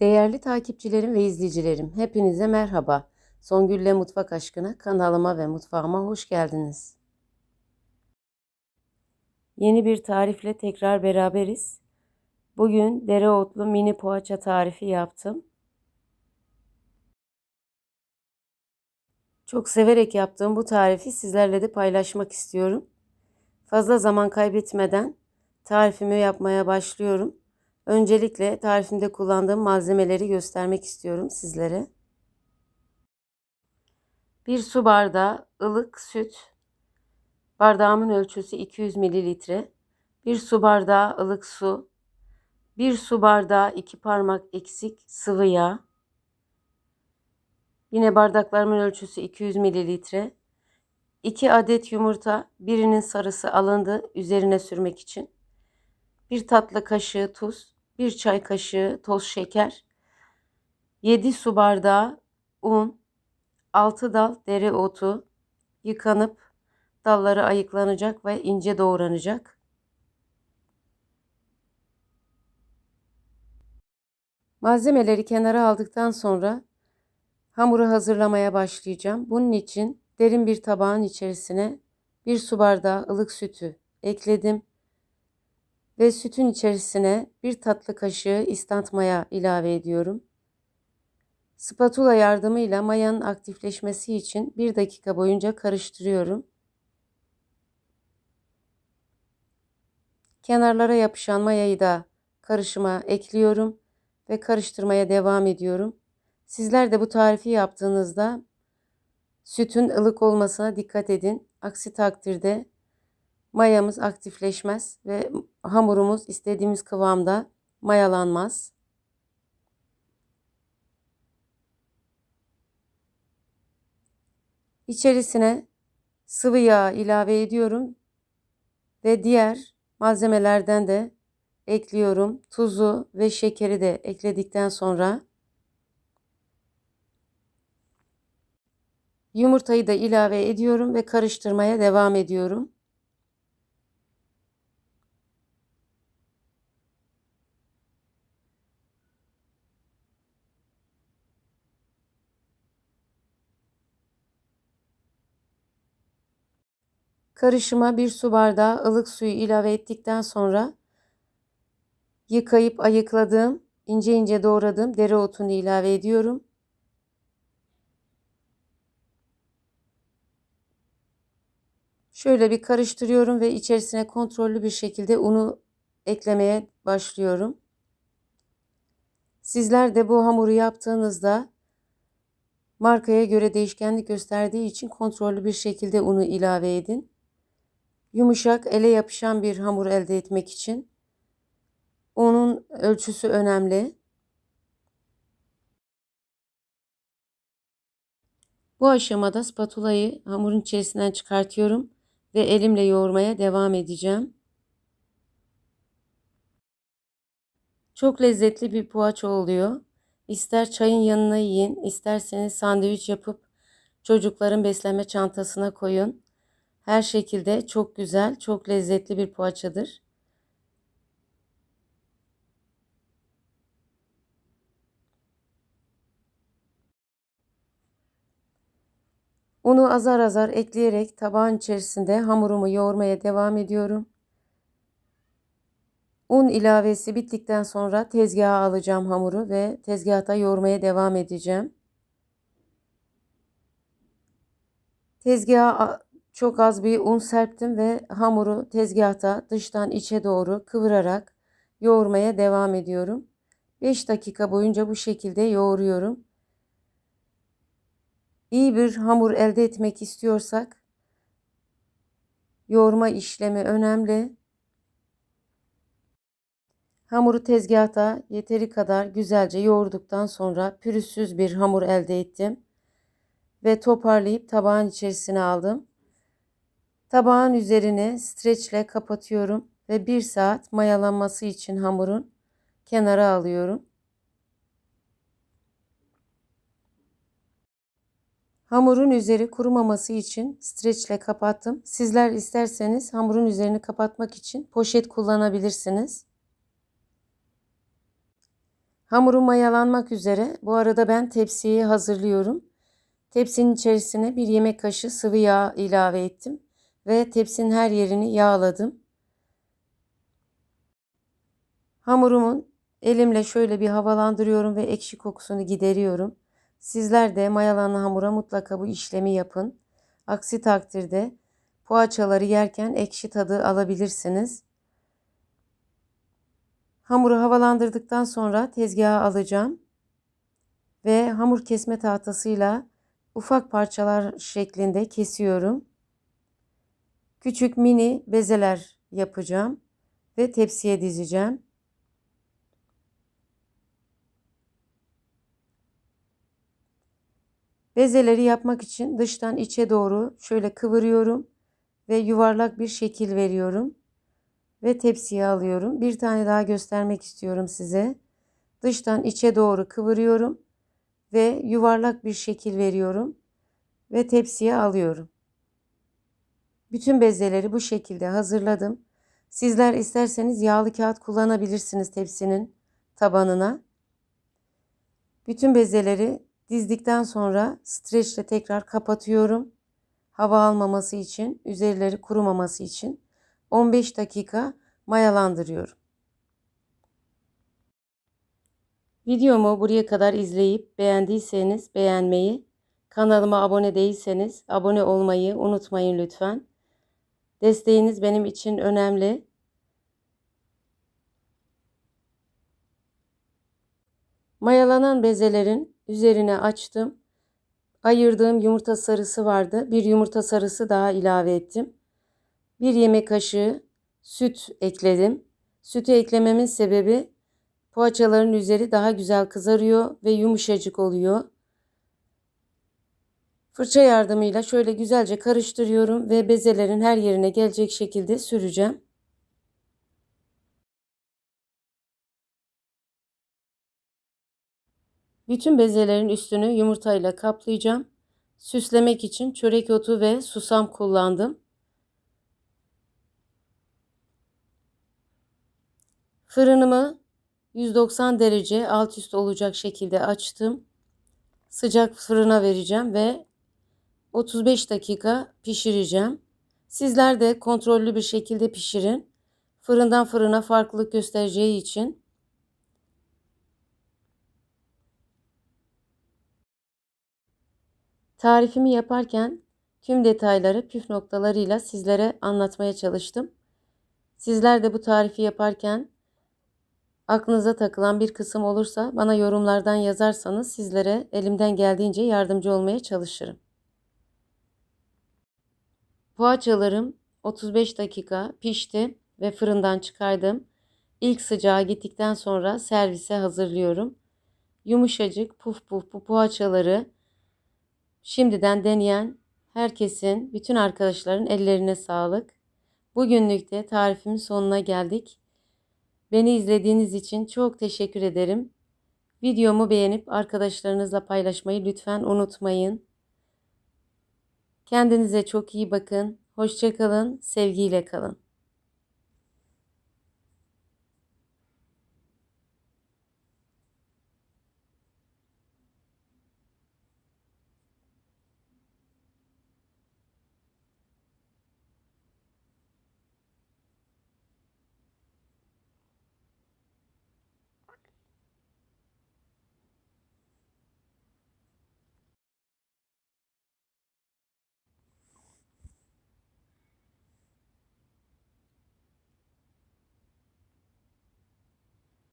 Değerli takipçilerim ve izleyicilerim, hepinize merhaba. Songül'le Mutfak Aşkına kanalıma ve mutfağıma hoş geldiniz. Yeni bir tarifle tekrar beraberiz. Bugün dereotlu mini poğaça tarifi yaptım. Çok severek yaptığım bu tarifi sizlerle de paylaşmak istiyorum. Fazla zaman kaybetmeden tarifimi yapmaya başlıyorum. Öncelikle tarifimde kullandığım malzemeleri göstermek istiyorum sizlere. Bir su bardağı ılık süt. Bardağımın ölçüsü 200 mililitre. Bir su bardağı ılık su. Bir su bardağı iki parmak eksik sıvı yağ. Yine bardaklarımın ölçüsü 200 mililitre. 2 adet yumurta, birinin sarısı alındı üzerine sürmek için. Bir tatlı kaşığı tuz, 1 çay kaşığı toz şeker, 7 su bardağı un, 6 dal dereotu yıkanıp dalları ayıklanacak ve ince doğranacak. Malzemeleri kenara aldıktan sonra hamuru hazırlamaya başlayacağım. Bunun için derin bir tabağın içerisine bir su bardağı ılık sütü ekledim ve sütün içerisine bir tatlı kaşığı istant maya ilave ediyorum. Spatula yardımıyla mayanın aktifleşmesi için bir dakika boyunca karıştırıyorum. Kenarlara yapışan mayayı da karışıma ekliyorum ve karıştırmaya devam ediyorum. Sizler de bu tarifi yaptığınızda sütün ılık olmasına dikkat edin. Aksi takdirde mayamız aktifleşmez ve hamurumuz istediğimiz kıvamda mayalanmaz. İçerisine sıvı yağ ilave ediyorum ve diğer malzemelerden de ekliyorum. Tuzu ve şekeri de ekledikten sonra yumurtayı da ilave ediyorum ve karıştırmaya devam ediyorum. Karışıma bir su bardağı ılık suyu ilave ettikten sonra yıkayıp ayıkladığım, ince ince doğradığım dereotunu ilave ediyorum. Şöyle bir karıştırıyorum ve içerisine kontrollü bir şekilde unu eklemeye başlıyorum. Sizler de bu hamuru yaptığınızda markaya göre değişkenlik gösterdiği için kontrollü bir şekilde unu ilave edin yumuşak ele yapışan bir hamur elde etmek için onun ölçüsü önemli. Bu aşamada spatulayı hamurun içerisinden çıkartıyorum ve elimle yoğurmaya devam edeceğim. Çok lezzetli bir poğaça oluyor. İster çayın yanına yiyin, isterseniz sandviç yapıp çocukların beslenme çantasına koyun. Her şekilde çok güzel, çok lezzetli bir poğaçadır. Unu azar azar ekleyerek tabağın içerisinde hamurumu yoğurmaya devam ediyorum. Un ilavesi bittikten sonra tezgaha alacağım hamuru ve tezgahta yoğurmaya devam edeceğim. Tezgaha çok az bir un serptim ve hamuru tezgahta dıştan içe doğru kıvırarak yoğurmaya devam ediyorum. 5 dakika boyunca bu şekilde yoğuruyorum. İyi bir hamur elde etmek istiyorsak yoğurma işlemi önemli. Hamuru tezgahta yeteri kadar güzelce yoğurduktan sonra pürüzsüz bir hamur elde ettim ve toparlayıp tabağın içerisine aldım. Tabağın üzerine streçle kapatıyorum ve bir saat mayalanması için hamurun kenara alıyorum. Hamurun üzeri kurumaması için streçle kapattım. Sizler isterseniz hamurun üzerini kapatmak için poşet kullanabilirsiniz. Hamurum mayalanmak üzere. Bu arada ben tepsiyi hazırlıyorum. Tepsinin içerisine bir yemek kaşığı sıvı yağ ilave ettim ve tepsinin her yerini yağladım. Hamurumun elimle şöyle bir havalandırıyorum ve ekşi kokusunu gideriyorum. Sizler de mayalanan hamura mutlaka bu işlemi yapın. Aksi takdirde poğaçaları yerken ekşi tadı alabilirsiniz. Hamuru havalandırdıktan sonra tezgaha alacağım ve hamur kesme tahtasıyla ufak parçalar şeklinde kesiyorum. Küçük mini bezeler yapacağım ve tepsiye dizeceğim. Bezeleri yapmak için dıştan içe doğru şöyle kıvırıyorum ve yuvarlak bir şekil veriyorum ve tepsiye alıyorum. Bir tane daha göstermek istiyorum size. Dıştan içe doğru kıvırıyorum ve yuvarlak bir şekil veriyorum ve tepsiye alıyorum. Bütün bezeleri bu şekilde hazırladım. Sizler isterseniz yağlı kağıt kullanabilirsiniz tepsinin tabanına. Bütün bezeleri dizdikten sonra streçle tekrar kapatıyorum. Hava almaması için, üzerleri kurumaması için 15 dakika mayalandırıyorum. Videomu buraya kadar izleyip beğendiyseniz beğenmeyi, kanalıma abone değilseniz abone olmayı unutmayın lütfen. Desteğiniz benim için önemli. Mayalanan bezelerin üzerine açtım. Ayırdığım yumurta sarısı vardı. Bir yumurta sarısı daha ilave ettim. Bir yemek kaşığı süt ekledim. Sütü eklememin sebebi poğaçaların üzeri daha güzel kızarıyor ve yumuşacık oluyor. Fırça yardımıyla şöyle güzelce karıştırıyorum ve bezelerin her yerine gelecek şekilde süreceğim. Bütün bezelerin üstünü yumurtayla kaplayacağım. Süslemek için çörek otu ve susam kullandım. Fırınımı 190 derece alt üst olacak şekilde açtım. Sıcak fırına vereceğim ve 35 dakika pişireceğim. Sizler de kontrollü bir şekilde pişirin. Fırından fırına farklılık göstereceği için. Tarifimi yaparken tüm detayları püf noktalarıyla sizlere anlatmaya çalıştım. Sizler de bu tarifi yaparken aklınıza takılan bir kısım olursa bana yorumlardan yazarsanız sizlere elimden geldiğince yardımcı olmaya çalışırım. Poğaçalarım 35 dakika pişti ve fırından çıkardım. İlk sıcağı gittikten sonra servise hazırlıyorum. Yumuşacık puf puf bu poğaçaları şimdiden deneyen herkesin, bütün arkadaşların ellerine sağlık. Bugünlük de tarifimin sonuna geldik. Beni izlediğiniz için çok teşekkür ederim. Videomu beğenip arkadaşlarınızla paylaşmayı lütfen unutmayın. Kendinize çok iyi bakın. Hoşçakalın, sevgiyle kalın.